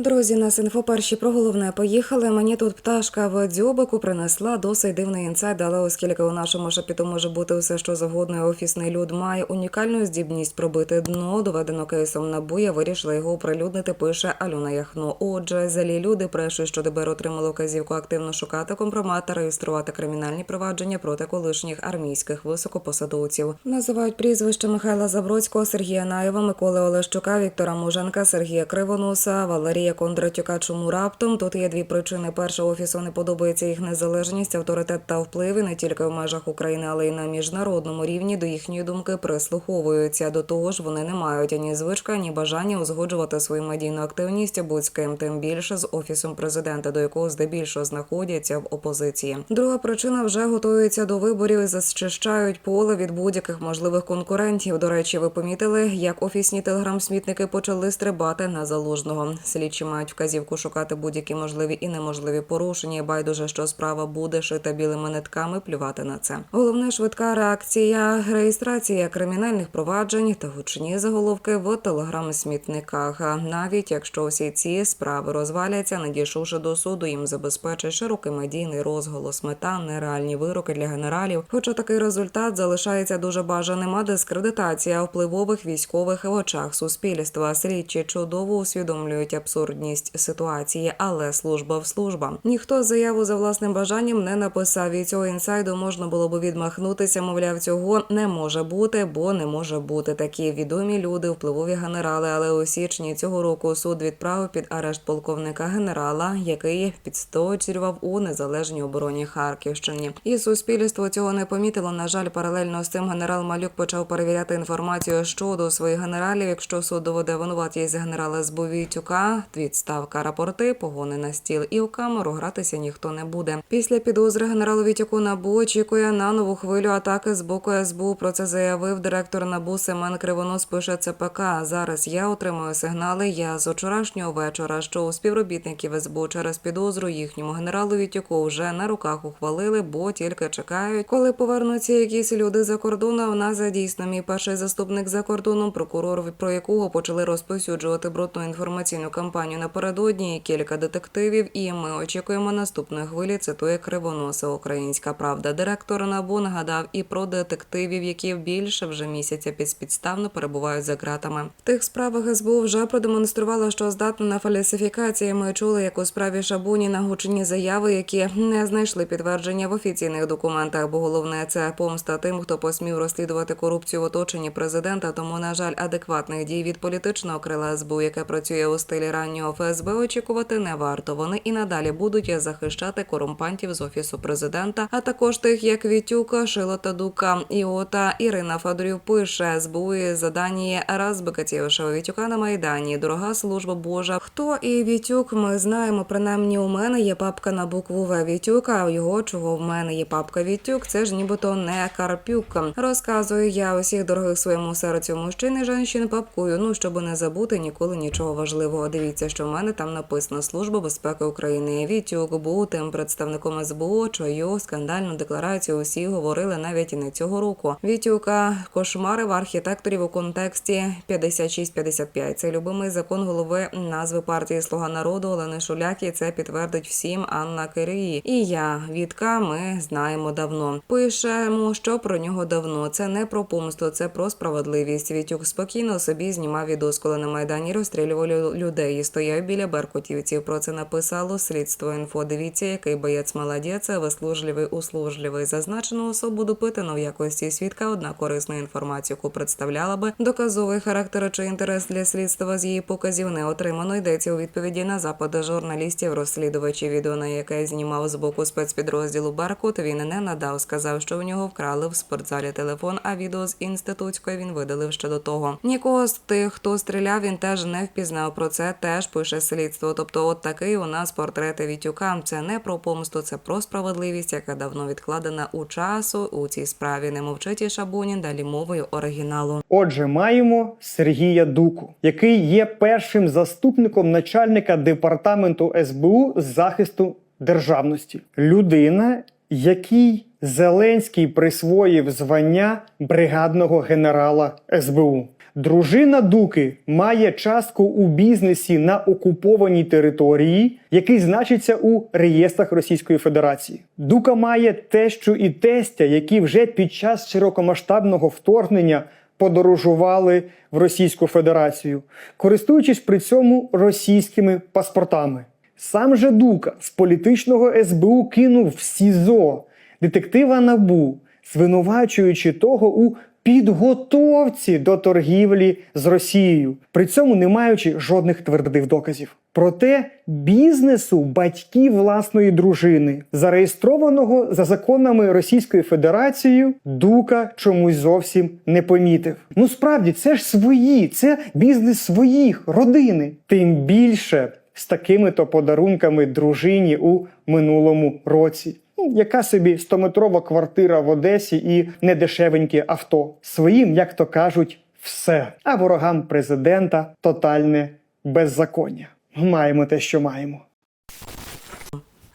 Друзі, нас інфоперші про головне поїхали. Мені тут пташка в дзьобику принесла досить дивний інсайд, але оскільки у нашому шапіту може бути все, що завгодно, і офісний люд має унікальну здібність пробити дно, доведено кейсом набу, я вирішила його оприлюднити, пише Альона Яхно. Отже, залі люди брешуть, що ДБР отримало вказівку активно шукати компромат та реєструвати кримінальні провадження проти колишніх армійських високопосадовців. Називають прізвища Михайла Забродського, Сергія Наєва, Миколи Олещука, Віктора Муженка, Сергія Кривоноса, Валерія Кондратюка. Чому раптом тут є дві причини. Перша офісу не подобається їх незалежність, авторитет та впливи не тільки в межах України, але й на міжнародному рівні. До їхньої думки прислуховуються. До того ж, вони не мають ані звичка, ані бажання узгоджувати свою медійну активність будь з ким, тим більше з офісом президента, до якого здебільшого знаходяться в опозиції. Друга причина вже готуються до виборів і зачищають поле від будь-яких можливих конкурентів. До речі, ви помітили, як офісні телеграм-смітники почали стрибати на залужного. Слідчі мають вказівку шукати будь-які можливі і неможливі порушення. Байдуже, що справа буде шита білими нитками. Плювати на це. Головне швидка реакція, реєстрація кримінальних проваджень та гучні заголовки в телеграм-смітниках. Навіть якщо всі ці справи розваляться, надійшовши до суду, їм забезпечить широкий медійний розголос. Мета нереальні вироки для генералів. Хоча такий результат залишається дуже бажаним, а дискредитація впливових військових в очах суспільства. Слідчі чудово усвідомлюють абсурдність ситуації, але служба в служба. Ніхто заяву за власним бажанням не написав. І цього інсайду можна було би відмахнутися. Мовляв, цього не може бути, бо не може бути такі відомі люди, впливові генерали. Але у січні цього року суд відправив під арешт полковника генерала, який підстоював у незалежній обороні Харківщині. І суспільство цього не помітило. На жаль, паралельно з цим генерал Малюк почав перевіряти інформацію щодо своїх генералів. Якщо суд доведе винуватість генерала Збовітюка, відставка рапорти, погони на стіл і у камеру гратися ніхто не буде. Після підозри генералу Вітюку НАБУ очікує на нову хвилю атаки з боку СБУ. Про це заявив директор НАБУ Семен Кривонос. Пише ЦПК. Зараз я отримую сигнали. Я з вчорашнього вечора, що у співробітників СБУ через підозру їхньому генералу Вітюку вже на руках ухвалили, бо тільки чекають, коли повернуться якісь люди за кордону. У нас дійсно мій перший заступник за кордоном, прокурор, про якого почали розповсюджувати брудну інформаційну кампанію напередодні. і Кілька детективів. І ми очікуємо наступної хвилі. Цитує Кривоноса Українська Правда. Директор НАБУ нагадав і про детективів, які більше вже місяця підспідставно перебувають за ґратами. В тих справах СБУ вже продемонструвало, що здатна на фальсифікації. Ми чули, як у справі Шабуні на гучні заяви, які не знайшли підтвердження в офіційних документах. Бо головне це помста тим, хто посмів розслідувати корупцію в оточенні президента. Тому, на жаль, адекватних дій від політичного крила СБУ, яке працює у стилі раннього ФСБ, очікувати не варто. Вони і надалі будуть захищати корумпантів з офісу президента, а також тих, як Вітюка, Шилота Дука, Іота, Ірина Федорів пише СБУ і задані раз Бекатєвича Вітюка на майдані. Дорога служба Божа. Хто і Вітюк? Ми знаємо. Принаймні, у мене є папка на букву В Вітюка. А його чого в мене є папка Вітюк? Це ж нібито не Карпюк. Розказую я усіх дорогих своєму серцю мужчин і женщин папкую. Ну щоб не забути ніколи нічого важливого. Дивіться, що в мене там написано Служба безпеки України. Вітюк був тим представником СБУ, чою скандальну декларацію усі говорили навіть і не цього року. Вітюка кошмарив архітекторів у контексті 56-55. Це любимий закон голови назви партії Слуга народу Олени Шуляк. І це підтвердить всім Анна Кирії. І я Вітка. Ми знаємо давно. Пишемо, що про нього давно. Це не про помсту, це про справедливість. Вітюк спокійно собі знімав відос, коли на майдані розстрілювали людей стояв біля беркутівців. Про це написало слідство інфо. Дивіться, який боєць молодець, вислужливий, услужливий. Зазначену особу допитано в якості свідка. Одна корисна інформація, яку представляла би доказовий характер чи інтерес для слідства з її показів не отримано. Йдеться у відповіді на запити журналістів, розслідувачів відео, на яке знімав з боку спецпідрозділу Беркут. Він не надав, сказав, що в нього вкрали в спортзалі телефон. А відео з інститутської він видалив ще до того. Нікого з тих, хто стріляв, він теж не впізнав. Про це теж пише слідство. Тобто, от такий у нас портрет Вітюка. Це не про помсту, це про справедливість, яка давно відкладена у часу. У цій справі не мовчить і Шабунін. Далі мовою оригіналу. Отже, маємо Сергія Дуку, який є першим заступником начальника департаменту СБУ з захисту державності. Людина, який Зеленський присвоїв звання бригадного генерала СБУ. Дружина Дуки має частку у бізнесі на окупованій території, який значиться у реєстрах Російської Федерації. Дука має тещу і тестя, які вже під час широкомасштабного вторгнення подорожували в Російську Федерацію, користуючись при цьому російськими паспортами. Сам же Дука з політичного СБУ кинув в СІЗО детектива Набу, звинувачуючи того у підготовці до торгівлі з Росією, при цьому не маючи жодних твердих доказів. Проте бізнесу батьків власної дружини, зареєстрованого за законами Російської Федерації, Дука чомусь зовсім не помітив. Ну справді, це ж свої, це бізнес своїх родини. Тим більше з такими-то подарунками дружині у минулому році. Ну, Яка собі 100-метрова квартира в Одесі і недешевеньке авто. Своїм, як то кажуть, все. А ворогам президента тотальне беззаконня. Маємо те, що маємо.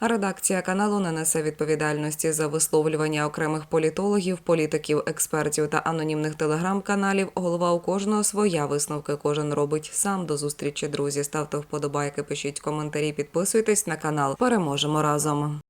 Редакція каналу не несе відповідальності за висловлювання окремих політологів, політиків, експертів та анонімних телеграм-каналів. Голова у кожного своя висновки кожен робить сам. До зустрічі, друзі. Ставте вподобайки, пишіть коментарі, підписуйтесь на канал. Переможемо разом.